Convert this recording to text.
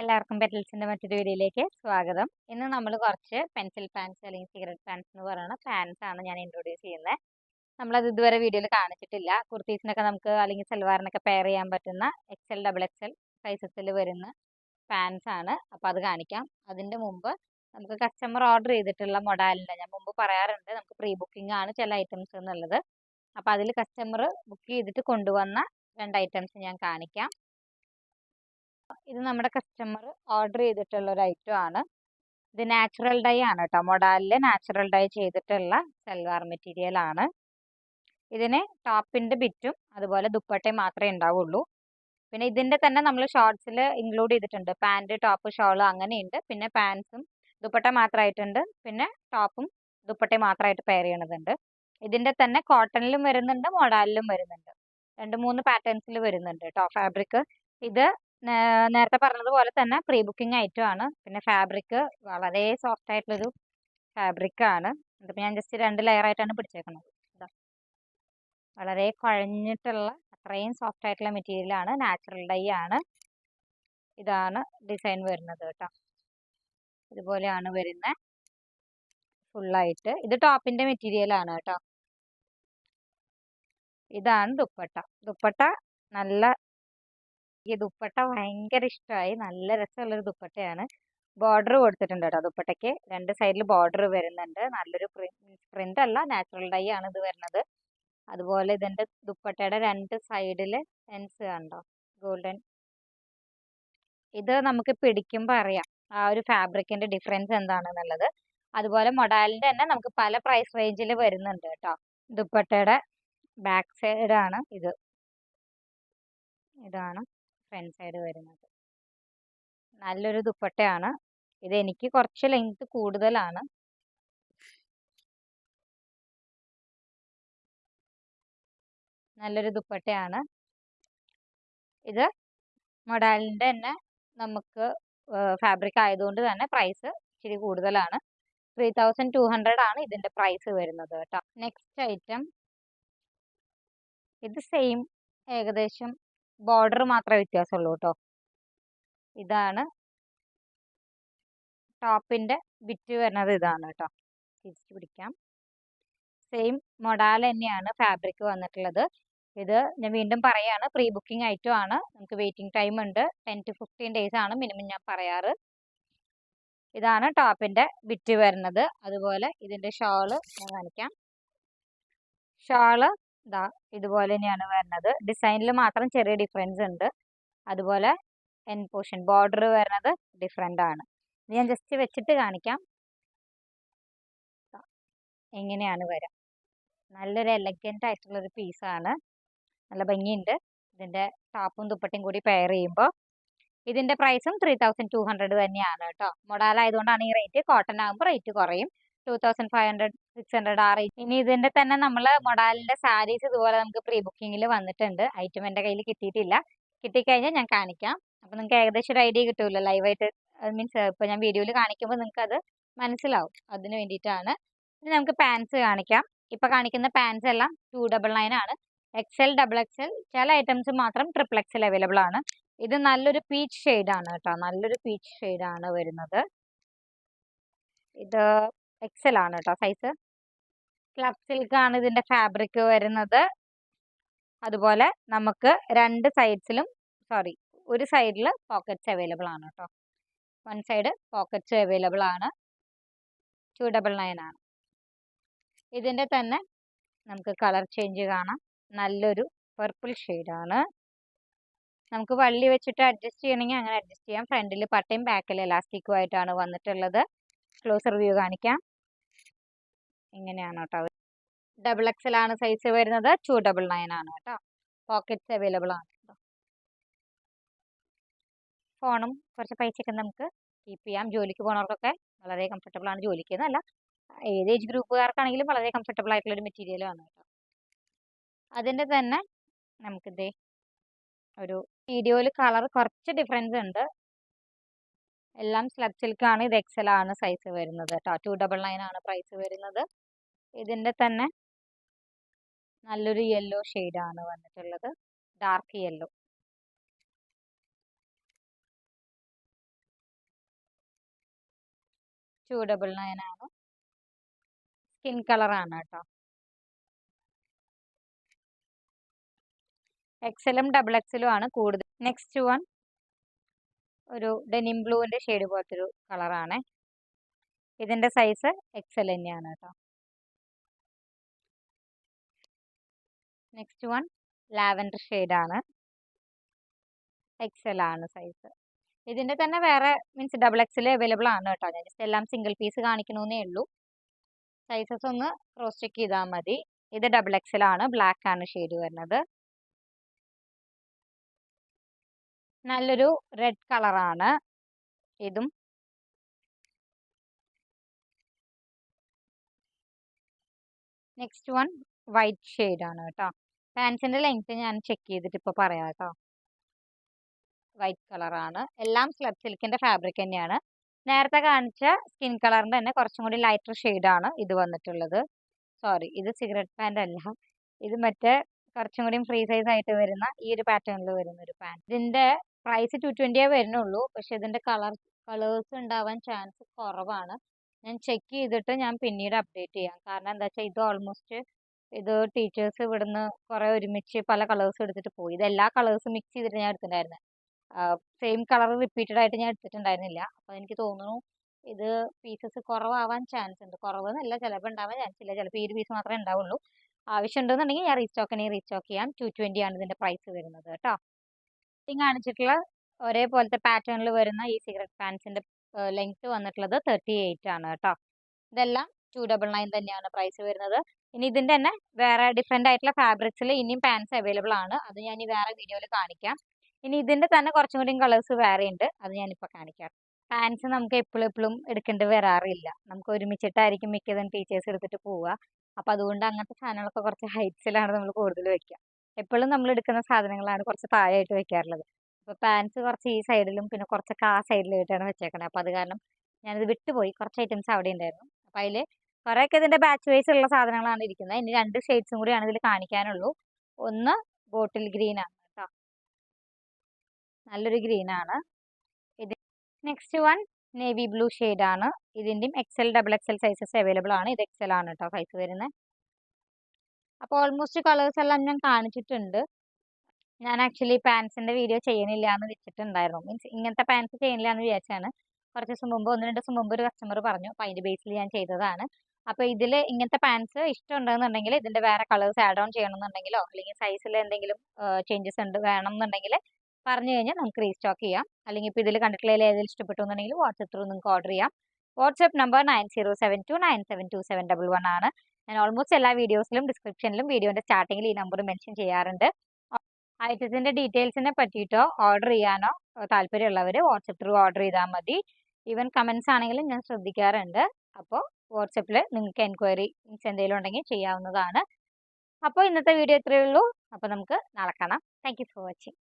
എല്ലാവർക്കും പെറ്റൽസിന്റെ മറ്റൊരു വീഡിയോയിലേക്ക് സ്വാഗതം. ഇന്ന് നമ്മൾ കുറച്ച് പെൻസിൽ പാൻസ് അല്ലെങ്കിൽ സിഗരറ്റ് പാൻസ് എന്ന് പറയുന്ന പാൻസ് ആണ് ഞാൻ ഇൻട്രൊഡ്യൂസ് ചെയ്യുന്നത് നമ്മളത് ഇതുവരെ വീഡിയോയിൽ കാണിച്ചിട്ടില്ല. കുർത്തീസിനൊക്കെ നമുക്ക് അല്ലെങ്കിൽ സൽവാറിനൊക്കെ പെയർ ചെയ്യാൻ പറ്റുന്ന എക്സൽ ഡബിൾ എക്സൽ സൈസസിൽ വരുന്ന പാൻസ് ആണ്. അപ്പോൾ അത് കാണിക്കാം. അതിന്റെ മുമ്പ് നമുക്ക് കസ്റ്റമർ ഓർഡർ ചെയ്തിട്ടുള്ള മൊഡാലിന്റെ ഞാൻ മുമ്പ് പറയാറുണ്ട്. നമുക്ക് പ്രീ ബുക്കിംഗ് ആണ് ചില ഐറ്റംസ് എന്നുള്ളത്. അപ്പോൾ അതിൽ കസ്റ്റമർ ബുക്ക് ചെയ്തിട്ട് കൊണ്ടുവന്ന രണ്ട് ഐറ്റംസ് ഞാൻ കാണിക്കാം. ഇത് നമ്മുടെ കസ്റ്റമർ ഓർഡർ ചെയ്തിട്ടുള്ള ഒരു ഐറ്റം ആണ്. ഇത് നാച്ചുറൽ ഡൈ ആണ് കേട്ടോ മൊഡാലിൽ നാച്ചുറൽ ഡൈ ചെയ്തിട്ടുള്ള സൽവാർ മെറ്റീരിയൽ ആണ്. ഇതിന് ടോപ്പിന്റെ ബിറ്റും അതുപോലെ ദുപ്പട്ടയും മാത്രമേ ഉണ്ടാവുള്ളൂ പിന്നെ ഇതിന്റെ തന്നെ നമ്മൾ ഷോർട്സിൽ ഇൻക്ലൂഡ് ചെയ്തിട്ടുണ്ട്. പാന്റ് ടോപ്പ് ഷോൾ അങ്ങനെയുണ്ട്. പിന്നെ പാൻസും ദുപ്പട്ട മാത്രമായിട്ടുണ്ട് പിന്നെ ടോപ്പും ദുപ്പട്ടയും മാത്രമായിട്ട് പെയർ ചെയ്യണതുണ്ട്. ഇതിന്റെ തന്നെ കോട്ടണിലും വരുന്നുണ്ട് മൊഡാലിലും വരുന്നുണ്ട്. രണ്ട് മൂന്ന് പാറ്റേൺസിൽ വരുന്നുണ്ട് കേട്ടോ ഫാബ്രിക് ഇത് നേരത്തെ പറഞ്ഞതുപോലെ തന്നെ പ്രീ ബുക്കിംഗ് ഐറ്റം ആണ്. പിന്നെ ഫാബ്രിക് വളരെ സോഫ്റ്റ് ആയിട്ടുള്ളൊരു ഫാബ്രിക് ആണ്. ഇതിപ്പോൾ ഞാൻ ജസ്റ്റ് രണ്ട് ലെയർ ആയിട്ടാണ് പിടിച്ചേക്കുന്നത് വളരെ കുഴഞ്ഞിട്ടുള്ള അത്രയും സോഫ്റ്റ് ആയിട്ടുള്ള മെറ്റീരിയൽ ആണ്. നാച്ചുറൽ ഡൈ ആണ്. ഇതാണ് ഡിസൈൻ വരുന്നത് കേട്ടോ. ഇതുപോലെയാണ് വരുന്നത് ഫുള്ളായിട്ട് ഇത് ടോപ്പിന്റെ മെറ്റീരിയൽ ആണ് കേട്ടോ. ഇതാണ് ദുപ്പട്ട. ദുപ്പട്ട നല്ല ഈ ദുപ്പട്ട ഭയങ്കര ഇഷ്ടമായി നല്ല രസമുള്ളൊരു ദുപ്പട്ടയാണ്. ബോർഡർ കൊടുത്തിട്ടുണ്ട് കേട്ടോ ദുപ്പട്ടയ്ക്ക്. രണ്ട് സൈഡിൽ ബോർഡർ വരുന്നുണ്ട്. നല്ലൊരു പ്രിന്റ് അല്ല നാച്ചുറൽ ഡൈ ആണ് ഇത് വരുന്നത്. അതുപോലെ ഇതിന്റെ ദുപ്പട്ടയുടെ രണ്ട് സൈഡിൽ എൻസ് കണ്ടോ? ഗോൾഡൻ. ഇത് നമുക്ക് പിടിക്കുമ്പോൾ അറിയാം ആ ഒരു ഫാബ്രിക്കിന്റെ ഡിഫറൻസ് എന്താണെന്നുള്ളത്. അതുപോലെ മൊഡാലിന്റെ തന്നെ നമുക്ക് പല പ്രൈസ് റേഞ്ചിൽ വരുന്നുണ്ട് കേട്ടോ. ദുപ്പട്ടയുടെ ബാക്ക് സൈഡാണ് ഇത്. ഇതാണ്. ഫ്രണ്ട് സൈഡ് വരുന്നത്. നല്ലൊരു ദുപ്പട്ടയാണ്. ഇത് എനിക്ക് കുറച്ച് ലെങ്ത് കൂടുതലാണ്. നല്ലൊരു ദുപ്പട്ടയാണ്. ഇത് മൊഡാലിന്റെ തന്നെ നമുക്ക് ഫാബ്രിക് ആയതുകൊണ്ട് തന്നെ പ്രൈസ് ഇച്ചിരി കൂടുതലാണ്. ത്രീ തൗസൻഡ് ടു ഹൺഡ്രഡ് ആണ് ഇതിന്റെ പ്രൈസ് വരുന്നത് കേട്ടോ. നെക്സ്റ്റ് ഐറ്റം ഇത് സെയിം ഏകദേശം ബോർഡർ മാത്രമേ വ്യത്യാസമുള്ളൂ കേട്ടോ. ഇതാണ് ടോപ്പിന്റെ ബിറ്റ് വരുന്നത് ഇതാണ് കേട്ടോ. തിരിച്ചു പിടിക്കാം. സെയിം മൊഡാൽ തന്നെയാണ് ഫാബ്രിക് വന്നിട്ടുള്ളത്. ഇത് ഞാൻ വീണ്ടും പറയാണ് പ്രീ ബുക്കിംഗ് ഐറ്റം ആണ്. നമുക്ക് വെയിറ്റിംഗ് ടൈം ഉണ്ട്. ടെൻ ടു ഫിഫ്റ്റീൻ ഡേയ്സ് ആണ് മിനിമം ഞാൻ പറയാറ്. ഇതാണ് ടോപ്പിന്റെ ബിറ്റ് വരുന്നത്. അതുപോലെ ഇതിന്റെ ഷോൾ ഞാൻ കാണിക്കാം. ഷോൾ ഇതാ ഇതുപോലെ തന്നെയാണ് വരുന്നത് ഡിസൈനിൽ മാത്രം ചെറിയ ഡിഫറൻസ് ഉണ്ട്. അതുപോലെ എൻ പോർഷൻ ബോർഡർ വരുന്നത് ഡിഫറെന്റ് ആണ്. ഞാൻ ജസ്റ്റ് വെച്ചിട്ട് കാണിക്കാം. എങ്ങനെയാണ് വരാം. നല്ലൊരു എലഗന്റ് ആയിട്ടുള്ളൊരു പീസാണ് നല്ല ഭംഗിയുണ്ട്. ഇതിന്റെ ടാപ്പും ദുപ്പട്ടയും കൂടി പെയർ ചെയ്യുമ്പോൾ ഇതിന്റെ പ്രൈസും ത്രീ തൗസൻഡ് ടു ഹൺഡ്രഡ് തന്നെയാണ് കേട്ടോ. മൊഡാലായതുകൊണ്ടാണ് ഈ റേറ്റ് കോട്ടൺ ആകുമ്പോൾ റേറ്റ് കുറയും. Two thousand five hundred six hundred ആ റേറ്റ് ഇനി ഇതിന്റെ തന്നെ നമ്മൾ മൊഡാലിന്റെ സാരീസ് ഇതുപോലെ നമുക്ക് പ്രീ ബുക്കിങ്ങിൽ വന്നിട്ടുണ്ട്. ഐറ്റം എന്റെ കയ്യിൽ കിട്ടിയിട്ടില്ല. കിട്ടിക്കഴിഞ്ഞാൽ ഞാൻ കാണിക്കാം. അപ്പോൾ നിങ്ങൾക്ക് ഏകദേശം ഒരു ഐഡിയ കിട്ടുമല്ലോ ലൈവായിട്ട് മീൻസ് ഇപ്പോൾ ഞാൻ വീഡിയോയിൽ കാണിക്കുമ്പോൾ നിങ്ങൾക്ക് അത് മനസ്സിലാവും. അതിന് വേണ്ടിയിട്ടാണ്. ഇനി നമുക്ക് പാൻസ് കാണിക്കാം. ഇപ്പോൾ കാണിക്കുന്ന പാൻസ് എല്ലാം ടു ഡബിൾ നയൻ ആണ്. എക്സൽ ഡബിൾ എക്സൽ ചില ഐറ്റംസ് മാത്രം ട്രിപ്പിൾ എക്സൽ അവൈലബിൾ ആണ്. ഇത് നല്ലൊരു പീച്ച് ആണ് കേട്ടോ. നല്ലൊരു പീച്ച് ആണ് വരുന്നത്. ഇത് എക്സൽ ആണ് കേട്ടോ സൈസ് ക്ലബ് സിൽക്ക് ആണ് ഇതിന്റെ ഫാബ്രിക് വരുന്നത്. അതുപോലെ നമുക്ക് രണ്ട് സൈഡ്സിലും സോറി ഒരു സൈഡിൽ പോക്കറ്റ്സ് അവൈലബിൾ ആണ് കേട്ടോ വൺ സൈഡ് പോക്കറ്റ്സ് അവൈലബിൾ ആണ്. ടു ഡബിൾ നയൻ ആണ്. ഇതിന്റെ തന്നെ നമുക്ക് കളർ ചേഞ്ച് കാണാം. നല്ലൊരു പർപ്പിൾ ഷെയ്ഡാണ് നമുക്ക് വള്ളി വെച്ചിട്ട് അഡ്ജസ്റ്റ് ചെയ്യണമെങ്കിൽ അങ്ങനെ അഡ്ജസ്റ്റ് ചെയ്യാം. ഫ്രണ്ടിൽ പട്ടയും ബാക്കിൽ എലാസ്റ്റിക്കുമായിട്ടാണ് വന്നിട്ടുള്ളത്. ക്ലോസർ വ്യൂ കാണിക്കാം. ഇങ്ങനെയാണ് കേട്ടോ. ഡബിൾ എക്സൽ ആണ് സൈസ് വരുന്നത്. ടു ഡബിൾ നയൻ ആണ് കേട്ടോ. പോക്കറ്റ്സ് അവൈലബിൾ ആണ് ഫോണും കുറച്ച് പൈസയൊക്കെ നമുക്ക് കീപ്പ് ചെയ്യാം. ജോലിക്ക് പോകുന്നവർക്കൊക്കെ വളരെ കംഫർട്ടബിൾ ആണ് ജോലിക്ക് എന്നല്ല. ഏത് ഏജ് ഗ്രൂപ്പുകാർക്കാണെങ്കിലും വളരെ കംഫർട്ടബിൾ ആയിട്ടുള്ള ഒരു മെറ്റീരിയൽ ആണ് കേട്ടോ. അതിന്റെ തന്നെ നമുക്കിതേ ഒരു വീഡിയോയിൽ കളർ കുറച്ച് ഡിഫറൻസ് ഉണ്ട്. എല്ലാം സ്ലബ് സിൽക്കാണ് ഇത് എക്സൽ ആണ് സൈസ് വരുന്നത് ടു ഡബിൾ നയൻ ആണ് പ്രൈസ് വരുന്നത്. ഇതിന്റെ തന്നെ നല്ലൊരു യെല്ലോ ആണ് വന്നിട്ടുള്ളത്. Dark yellow two double nine ആണ്. സ്കിൻ കളറാണ് കേട്ടോ എക്സലും ഡബിൾ എക്സലും ആണ് കൂടുതൽ. നെക്സ്റ്റ് വൺ ഒരു ഡെനിം ബ്ലൂവിന്റെ ഷെയ്ഡ് പോലത്തെ ഒരു കളറാണ് ഇതിന്റെ സൈസ് എക്സൽ തന്നെയാണ് കേട്ടോ നെക്സ്റ്റ് വൺ ലാവൻഡർ ഷെയ്ഡാണ് എക്സൽ ആണ് സൈസ് ഇതിന്റെ തന്നെ വേറെ മീൻസ് ഡബിൾ എക്സൽ അവൈലബിൾ ആണ് കേട്ടോ ഞാൻ ജസ്റ്റ് എല്ലാം സിംഗിൾ പീസ് കാണിക്കണമെന്നേ ഉള്ളൂ. സൈസസ് ഒന്ന് ക്രോസ് ചെക്ക് ചെയ്താൽ മതി. ഇത് ഡബിൾ എക്സൽ ആണ്. ബ്ലാക്ക് ആണ് ഷെയ്ഡ് വരുന്നത്. നല്ലൊരു റെഡ് കളറാണ് ഇതും. നെക്സ്റ്റ് വൺ വൈറ്റ് ആണ് കേട്ടോ. പാൻസിന്റെ ലെങ്ത് ഞാൻ ചെക്ക് ചെയ്തിട്ട് ഇപ്പോൾ പറയാം കേട്ടോ. വൈറ്റ് കളറാണ് എല്ലാം സ്ലബ് സിൽക്കിന്റെ ഫാബ്രിക് തന്നെയാണ്. നേരത്തെ കാണിച്ച സ്കിൻ കളറിന്റെ തന്നെ കുറച്ചും കൂടി ലൈറ്റർ ആണ് ഇത് വന്നിട്ടുള്ളത്. സോറി ഇത് സിഗരറ്റ് പാന്റ് അല്ല. ഇത് മറ്റേ കുറച്ചും കൂടി ഫ്രീ സൈസ് ആയിട്ട് വരുന്ന ഈ ഒരു പാറ്റേണിൽ വരുന്ന ഒരു പാന്റ് ഇതിന്റെ പ്രൈസ് ടു ട്വന്റിയേ വരുന്നുള്ളൂ. പക്ഷെ ഇതിന്റെ കളർ കളേഴ്സ് ഉണ്ടാവാൻ ചാൻസ് കുറവാണ്. ഞാൻ ചെക്ക് ചെയ്തിട്ട് ഞാൻ പിന്നീട് അപ്ഡേറ്റ് ചെയ്യാം. കാരണം എന്താ വെച്ചാൽ ഇത് ഓൾമോസ്റ്റ് ഇത് ടീച്ചേഴ്സ് ഇവിടുന്ന് കുറേ ഒരുമിച്ച് പല കളേഴ്സ് എടുത്തിട്ട് പോയി. ഇത് എല്ലാ കളേഴ്സും മിക്സ് ചെയ്തിട്ട് ഞാൻ എടുത്തിട്ടുണ്ടായിരുന്നത് സെയിം കളർ റിപ്പീറ്റഡ് ആയിട്ട് ഞാൻ എടുത്തിട്ടുണ്ടായിരുന്നില്ല. അപ്പോൾ എനിക്ക് തോന്നുന്നു ഇത് പീസസ് കുറവാവാൻ ചാൻസ് ഉണ്ട്. കുറവെന്നല്ല ചിലപ്പോൾ ഉണ്ടാവാൻ ചാൻസ് ഇല്ല. ചിലപ്പോൾ ഈ ഒരു പീസ് മാത്രമേ ഉണ്ടാവുള്ളൂ. ആവശ്യമുണ്ടെന്നുണ്ടെങ്കിൽ ഞാൻ റീസ്റ്റോക്കിനെ റീസ്റ്റോക്ക് ചെയ്യാം. ടു ട്വന്റി ആണ് ഇതിന്റെ പ്രൈസ് വരുന്നത് കേട്ടോ. കാണിച്ചിട്ടുള്ള ഒരേപോലത്തെ പാറ്റേണിൽ വരുന്ന ഈ സിഗരറ്റ് പാൻസിന്റെ ലെങ്ത് വന്നിട്ടുള്ളത് തേർട്ടി എയ്റ്റ് ആണ് കേട്ടോ. ഇതെല്ലാം ടു ഡബിൾ നയൻ തന്നെയാണ് പ്രൈസ് വരുന്നത്. ഇനി ഇതിന്റെ തന്നെ വേറെ ഡിഫറെന്റ് ആയിട്ടുള്ള ഫാബ്രിക്സിൽ ഇനിയും പാൻസ് അവൈലബിൾ ആണ്. അത് ഞാൻ ഈ വേറെ വീഡിയോയിൽ കാണിക്കാം. ഇനി ഇതിന്റെ തന്നെ കുറച്ചും കൂടി കളേഴ്സ് വേറെ ഉണ്ട്. അത് ഞാനിപ്പോൾ കാണിക്കാം. പാൻസ് നമുക്ക് എപ്പോഴും എപ്പോഴും എടുക്കേണ്ടി വരാറില്ല. നമുക്ക് ഒരുമിച്ചിട്ടായിരിക്കും മിക്കതും ടീച്ചേഴ്സ് എടുത്തിട്ട് പോവുക. അപ്പോൾ അതുകൊണ്ട് അങ്ങനത്തെ സാധനങ്ങളൊക്കെ കുറച്ച് ഹൈറ്റ്സിലാണ് നമ്മൾ കൂടുതൽ വെക്കുക എപ്പോഴും നമ്മൾ എടുക്കുന്ന സാധനങ്ങളാണ് കുറച്ച് താഴെയായിട്ട് വെക്കാറുള്ളത്. അപ്പോൾ പാൻസ് കുറച്ച് ഈ സൈഡിലും പിന്നെ കുറച്ചൊക്കെ ആ സൈഡിലായിട്ടാണ് വെച്ചേക്കണത് അപ്പോൾ അത് കാരണം ഞാനിത് വിട്ടുപോയി. കുറച്ച് ഐറ്റംസ് അവിടെ ഉണ്ടായിരുന്നു. അപ്പോൾ അതിൽ കുറേയൊക്കെ ഇതിന്റെ ബാച്ച് വൈസ് ഉള്ള സാധനങ്ങളാണ് ഇരിക്കുന്നത്. ഇനി രണ്ട് ഷെയ്ഡ്സും കൂടിയാണ് ഇതിൽ കാണിക്കാനുള്ളൂ. ഒന്ന് ബോട്ടിൽ ഗ്രീനാണ് കേട്ടോ. നല്ലൊരു ഗ്രീനാണ് നെക്സ്റ്റ് വൺ നേവി ബ്ലൂ ആണ്. ഇതിന്റെയും XL double XL sizes available ആണ്. ഇത് എക്സൽ ആണ് കേട്ടോ സൈസ് വരുന്നത് അപ്പോൾ ഓൾമോസ്റ്റ് കളേഴ്സ് എല്ലാം ഞാൻ കാണിച്ചിട്ടുണ്ട്. ഞാൻ ആക്ച്വലി പാൻസിന്റെ വീഡിയോ ചെയ്യണില്ല എന്ന് വെച്ചിട്ടുണ്ടായിരുന്നു. മീൻസ് ഇങ്ങനത്തെ പാൻസ് ചെയ്യണില്ല എന്ന് വിചാരിച്ചാണ്. കുറച്ച് ദിവസം മുമ്പ് ഒന്ന് രണ്ട് ദിവസം മുമ്പ് ഒരു കസ്റ്റമർ പറഞ്ഞു. അപ്പോൾ അതിന്റെ ബേസിൽ ഞാൻ ചെയ്തതാണ്. അപ്പോൾ ഇതിൽ ഇങ്ങനത്തെ പാൻസ് ഇഷ്ടമുണ്ടെന്നുണ്ടെങ്കിൽ ഇതിന്റെ വേറെ കളേഴ്സ് ആഡ് ഓൺ ചെയ്യണമെന്നുണ്ടെങ്കിലോ അല്ലെങ്കിൽ സൈസിൽ എന്തെങ്കിലും ചേഞ്ചസ് ഉണ്ട് വേണം എന്നുണ്ടെങ്കിൽ പറഞ്ഞു കഴിഞ്ഞാൽ നമുക്ക് റീസ്റ്റോക്ക് ചെയ്യാം. അല്ലെങ്കിൽ ഇപ്പോൾ ഇതിൽ കണ്ടിട്ടുള്ള ഏതെങ്കിലും ഇഷ്ടപ്പെട്ടു എന്നുണ്ടെങ്കിൽ വാട്സപ്പ് ത്രൂ നിങ്ങൾക്ക് ഓർഡർ ചെയ്യാം. WhatsApp number nine zero seven two nine seven two seven double one ആണ്. ഞാൻ ഓൾമോസ്റ്റ് എല്ലാ വീഡിയോസിലും ഡിസ്ക്രിപ്ഷനിലും വീഡിയോന്റെ സ്റ്റാർട്ടിങ്ങിൽ ഈ നമ്പർ മെൻഷൻ ചെയ്യാറുണ്ട്. ഐറ്റത്തിന്റെ ഡീറ്റെയിൽസിനെ പറ്റിയിട്ടോ ഓർഡർ ചെയ്യാനോ താല്പര്യമുള്ളവർ വാട്സപ്പ് ത്രൂ ഓർഡർ ചെയ്താൽ മതി. ഈവൻ കമൻസ് ആണെങ്കിലും ഞാൻ ശ്രദ്ധിക്കാറുണ്ട്. അപ്പോൾ വാട്സപ്പിൽ നിങ്ങൾക്ക് എൻക്വയറി എന്തെങ്കിലും ഉണ്ടെങ്കിൽ ചെയ്യാവുന്നതാണ്. അപ്പോൾ ഇന്നത്തെ വീഡിയോ ഇത്രയേ ഉള്ളൂ. അപ്പോൾ നമുക്ക് നടക്കണം കാണാം. Thank for watching.